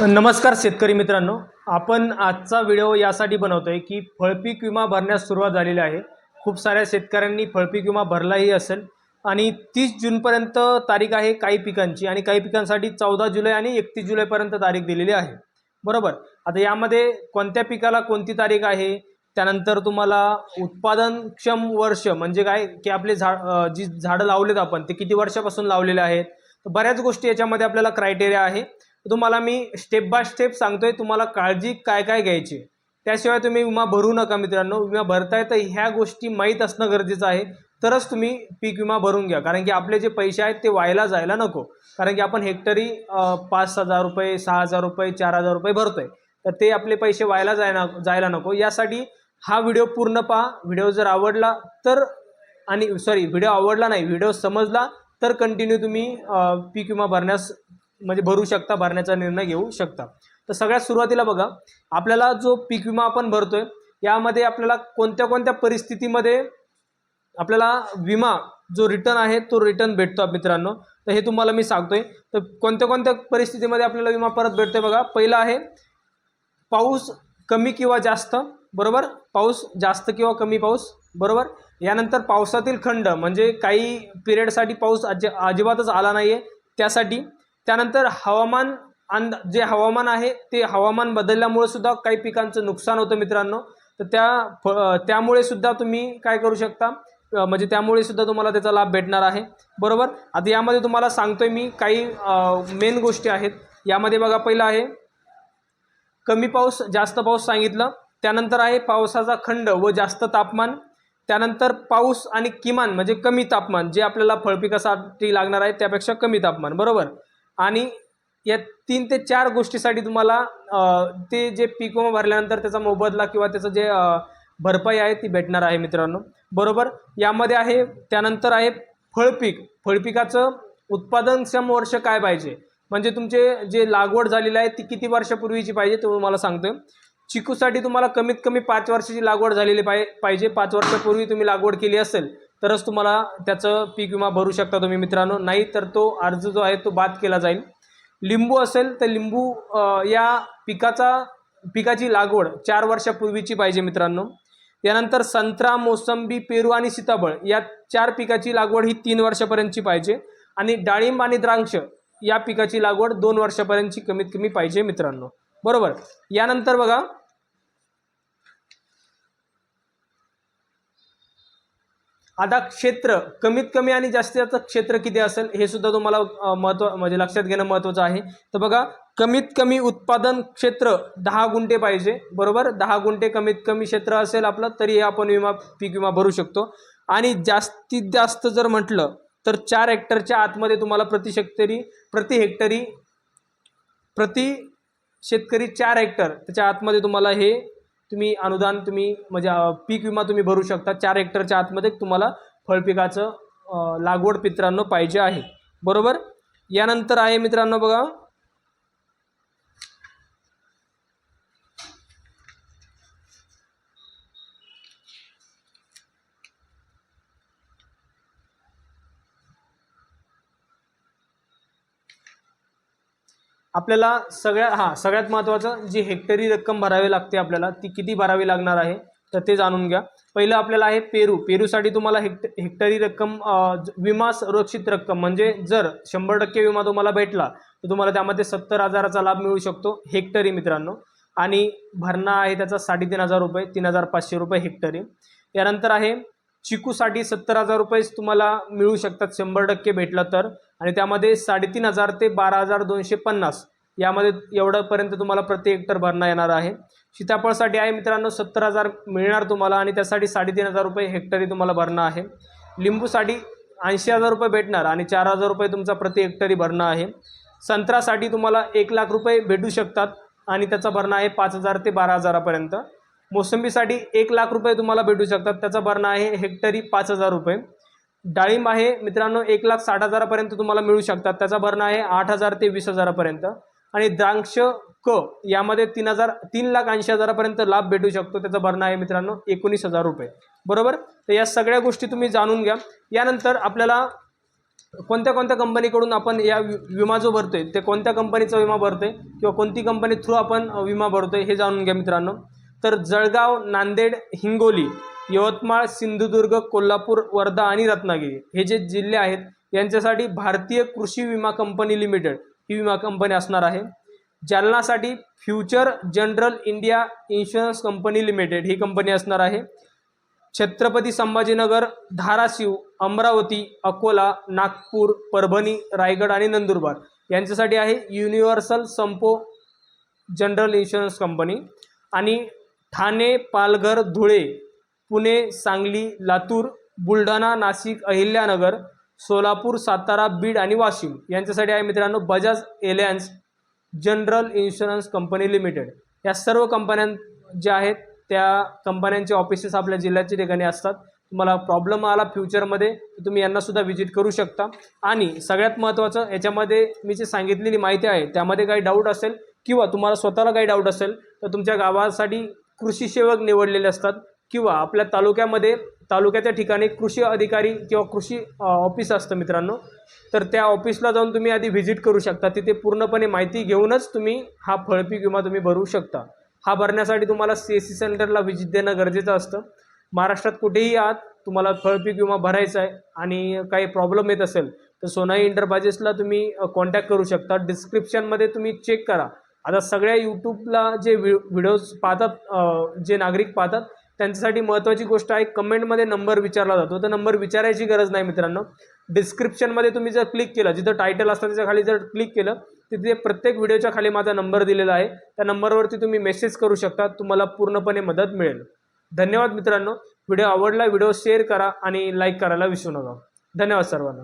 नमस्कार शेतकरी मित्रांनो. आपण आजचा व्हिडिओ यासाठी बनवतो आहे की फळपीक विमा भरण्यास सुरुवात झालेली आहे. खूप साऱ्या शेतकऱ्यांनी फळपीक विमा भरलाही असेल. आणि तीस जूनपर्यंत तारीख आहे काही पिकांची आणि काही पिकांसाठी चौदा जुलै आणि एकतीस जुलैपर्यंत तारीख दिलेली आहे. बरोबर? आता यामध्ये कोणत्या पिकाला कोणती तारीख आहे? त्यानंतर तुम्हाला उत्पादनक्षम वर्ष म्हणजे काय? की आपले झाड जी झाडं लावलेत आपण ते किती वर्षापासून लावलेले आहेत? तर बऱ्याच गोष्टी याच्यामध्ये आपल्याला क्रायटेरिया आहे. तुम्हाला मी स्टेप बाय स्टेप सांगतोय तुम्हाला काळजी काय काय घ्यायची. त्याशिवाय तुम्ही विमा भरू नका मित्रांनो. विमा भरताय तर ह्या गोष्टी माहीत असणं गरजेचं आहे. तरच तुम्ही पीक विमा भरून घ्या. कारण की आपले जे पैसे आहेत ते व्हायला जायला नको. कारण की आपण हेक्टरी पाच हजार रुपये सहा हजार रुपये चार हजार रुपये भरतोय. तर ते आपले पैसे व्हायला जायला जायला नको. यासाठी हा व्हिडिओ पूर्ण पहा. व्हिडिओ जर आवडला तर आणि सॉरी व्हिडिओ आवडला नाही व्हिडिओ समजला तर कंटिन्यू तुम्ही पीक विमा भरण्यास म्हणजे भरू शकता भरण्याचा निर्णय घेऊ शकता. तर सगळ्यात सुरुवातीला बघा आपल्याला जो पीक विमा आपण भरतोय यामध्ये आपल्याला कोणत्या कोणत्या परिस्थितीमध्ये आपल्याला विमा जो रिटर्न आहे तो रिटर्न भेटतो मित्रांनो. तर हे तुम्हाला मी सांगतोय. तर कोणत्या कोणत्या परिस्थितीमध्ये आपल्याला विमा परत भेटतोय बघा. पहिला आहे पाऊस कमी किंवा जास्त बरोबर? पाऊस जास्त किंवा कमी पाऊस बरोबर? यानंतर पावसातील खंड म्हणजे काही पिरियडसाठी पाऊस अजि अजिबातच आला नाही आहे त्यासाठी त्यानंतर हवामान अंद जे हवामान आहे ते हवामान बदलल्यामुळे सुद्धा काही पिकांचं नुकसान होतं मित्रांनो. तर त्या फ त्यामुळे सुद्धा तुम्ही काय करू शकता? म्हणजे त्यामुळे सुद्धा तुम्हाला त्याचा लाभ भेटणार आहे. बरोबर? आता यामध्ये तुम्हाला सांगतोय मी काही मेन गोष्टी आहेत. यामध्ये बघा पहिलं आहे कमी पाऊस जास्त पाऊस सांगितलं. त्यानंतर आहे पावसाचा खंड व जास्त तापमान. त्यानंतर पाऊस आणि किमान म्हणजे कमी तापमान जे आपल्याला फळपिकासाठी लागणार आहे त्यापेक्षा कमी तापमान. बरोबर? आणि या तीन ते चार गोष्टीसाठी तुम्हाला ते जे पीक विमा भरल्यानंतर त्याचा मोबदला किंवा त्याचं जे भरपाई आहे ती भेटणार आहे मित्रांनो. बरोबर? यामध्ये आहे त्यानंतर आहे फळपीक फळपिकाचं उत्पादनक्षम वर्ष काय पाहिजे? म्हणजे तुमचे जे लागवड झालेली आहे ती किती वर्षापूर्वीची पाहिजे ते तुम्हाला सांगतोय. चिकूसाठी तुम्हाला कमीत कमी पाच वर्षाची लागवड झालेली पाहिजे. पाच वर्षापूर्वी तुम्ही लागवड केली असेल तरच तुम्हाला त्याचं पीक विमा भरू शकता तुम्ही मित्रांनो. नाही तर तो अर्ज जो आहे तो बाद केला जाईल. लिंबू असेल तर लिंबू या पिकाचा पिकाची लागवड चार वर्षापूर्वीची पाहिजे मित्रांनो. त्यानंतर संत्रा मोसंबी पेरू आणि सीताफळ या चार पिकाची लागवड ही तीन वर्षापर्यंतची पाहिजे. आणि डाळिंब आणि द्राक्ष या पिकाची लागवड दोन वर्षापर्यंतची कमीत कमी पाहिजे मित्रांनो. बरोबर? यानंतर बघा आता क्षेत्र कमीत कमी आणि जास्तीत जास्त क्षेत्र किती असेल हे सुद्धा तुम्हाला अ, महत्त्व म्हणजे लक्षात घेणं महत्त्वाचं आहे. तर बघा कमीत कमी उत्पादन क्षेत्र दहा गुंठे पाहिजे बरोबर? दहा गुंठे कमीत कमी क्षेत्र असेल आपलं तरी आपण विमा पीक विमा भरू शकतो. आणि जास्तीत जास्त जर म्हटलं तर चार हेक्टरच्या आतमध्ये तुम्हाला प्रति शेतकरी प्रति हेक्टरी प्रति शेतकरी चार हेक्टर त्याच्या आतमध्ये तुम्हाला हे तुम्ही अनुदान तुम्ही म्हणजे पीक विमा तुम्ही भरू शकता. चार हेक्टरच्या आतमध्ये तुम्हाला फळपिकाचं लागवड मित्रांनो पाहिजे आहे. बरोबर? यानंतर आहे मित्रांनो बघा आपल्याला सगळ्या हां सगळ्यात महत्त्वाचं जी हेक्टरी रक्कम भरावी लागते आपल्याला ती किती भरावी लागणार आहे तर ते जाणून घ्या. पहिलं आपल्याला आहे पेरू. पेरूसाठी तुम्हाला हेक्ट हेक्टरी रक्कम विमा सुरक्षित रक्कम म्हणजे जर शंभर टक्के विमा तुम्हाला भेटला तर तुम्हाला त्यामध्ये सत्तर हजाराचा लाभ मिळू शकतो हेक्टरी मित्रांनो. आणि भरणा आहे त्याचा साडेतीन हजार रुपये तीन हजार पाचशे रुपये हेक्टरी. त्यानंतर आहे चिकूसाठी सत्तर हजार रुपये तुम्हाला मिळू शकतात. शंभर टक्के भेटलं तर. आणि त्यामध्ये साडेतीन हजार ते बारा हजार दोनशे पन्नास यामध्ये एवढंपर्यंत तुम्हाला प्रति हेक्टर भरणा येणार आहे. सीताफळसाठी आहे मित्रांनो सत्तर हजार मिळणार तुम्हाला आणि त्यासाठी साडेतीन हजार रुपये हेक्टरी तुम्हाला भरणं आहे. लिंबूसाठी ऐंशी हजार रुपये भेटणार आणि चार हजार रुपये तुमचा प्रति हेक्टरी भरणं आहे. संत्र्यासाठी तुम्हाला एक लाख रुपये भेटू शकतात आणि त्याचा भरणा आहे पाच हजार ते बारा हजारापर्यंत. मोसंबीसाठी एक लाख रुपये तुम्हाला भेटू शकतात. त्याचा भरणा आहे हेक्टरी पाच हजार रुपये. डाळिंब आहे मित्रांनो एक लाख साठ हजारापर्यंत तुम्हाला मिळू शकतात. त्याचा भरणा आहे आठ हजार ते वीस हजारापर्यंत. आणि द्राक्ष क यामध्ये तीन हजार तीन लाख ऐंशी हजारापर्यंत लाभ भेटू शकतो. त्याचा भरणा आहे मित्रांनो एकोणीस हजार रुपये. बरोबर? तर या सगळ्या गोष्टी तुम्ही जाणून घ्या. यानंतर आपल्याला कोणत्या कोणत्या कंपनीकडून आपण या वि- विमा जो भरतोय ते कोणत्या कंपनीचा विमा भरतोय किंवा कोणती कंपनी थ्रू आपण विमा भरतोय हे जाणून घ्या मित्रांनो. तर जळगाव नांदेड हिंगोली यवतमाळ सिंधुदुर्ग कोल्हापूर वर्धा आणि रत्नागिरी हे जे जिल्हे आहेत यांच्यासाठी भारतीय कृषी विमा कंपनी लिमिटेड ही विमा कंपनी असणार आहे. जालनासाठी future general India insurance company limited ही कंपनी असणार आहे. छत्रपती संभाजीनगर धाराशिव अमरावती अकोला नागपूर परभणी रायगड आणि नंदुरबार यांच्यासाठी आहे universal Sompo general insurance company. आणि ठाणे पालघर धुळे पुणे सांगली लातूर बुलढाणा नाशिक अहिल्यानगर सोलापूर सातारा बीड आणि वाशिम यांच्यासाठी आहे मित्रांनो Bajaj Allianz general insurance company limited. या सर्व कंपन्यां ज्या आहेत त्या कंपन्यांचे ऑफिसेस आपल्या जिल्ह्याच्या ठिकाणी असतात. तुम्हाला प्रॉब्लेम आला फ्युचरमध्ये तर तुम्ही यांनासुद्धा व्हिजिट करू शकता. आणि सगळ्यात महत्त्वाचं याच्यामध्ये मी जे सांगितलेली माहिती आहे त्यामध्ये काही डाऊट असेल किंवा तुम्हाला स्वतःला काही डाऊट असेल तर तुमच्या गावासाठी कृषीसेवक निवडलेले असतात किंवा आपल्या तालुक्यामध्ये तालुक्याच्या ठिकाणी कृषी अधिकारी किंवा कृषी ऑफिस असतं मित्रांनो. तर त्या ऑफिसला जाऊन तुम्ही आधी व्हिजिट करू शकता. तिथे पूर्णपणे माहिती घेऊनच तुम्ही हा फळपीक विमा तुम्ही भरू शकता. हा भरण्यासाठी तुम्हाला सी एस सी सेंटरला व्हिजिट देणं गरजेचं असतं. महाराष्ट्रात कुठेही आहात तुम्हाला फळपीक विमा भरायचा आहे आणि काही प्रॉब्लेम येत असेल तर सोनाई इंटरप्राइजेसला तुम्ही कॉन्टॅक्ट करू शकता. डिस्क्रिप्शनमध्ये तुम्ही चेक करा. आता सगळ्या यूट्यूबला जे व्हिडिओज पाहतात जे नागरिक पाहतात त्यांच्यासाठी महत्त्वाची गोष्ट आहे कमेंटमध्ये नंबर विचारला जातो. तर नंबर विचारायची गरज नाही मित्रांनो. डिस्क्रिप्शनमध्ये तुम्ही जर क्लिक केलं जिथं टायटल असतं त्याच्याखाली जर क्लिक केलं तिथे प्रत्येक व्हिडिओच्या खाली माझा नंबर दिलेला आहे. त्या नंबरवरती तुम्ही मेसेज करू शकता तुम्हाला पूर्णपणे मदत मिळेल. धन्यवाद मित्रांनो. व्हिडिओ आवडला व्हिडिओ शेअर करा आणि लाईक करायला विसरू नका. धन्यवाद सर्वांना.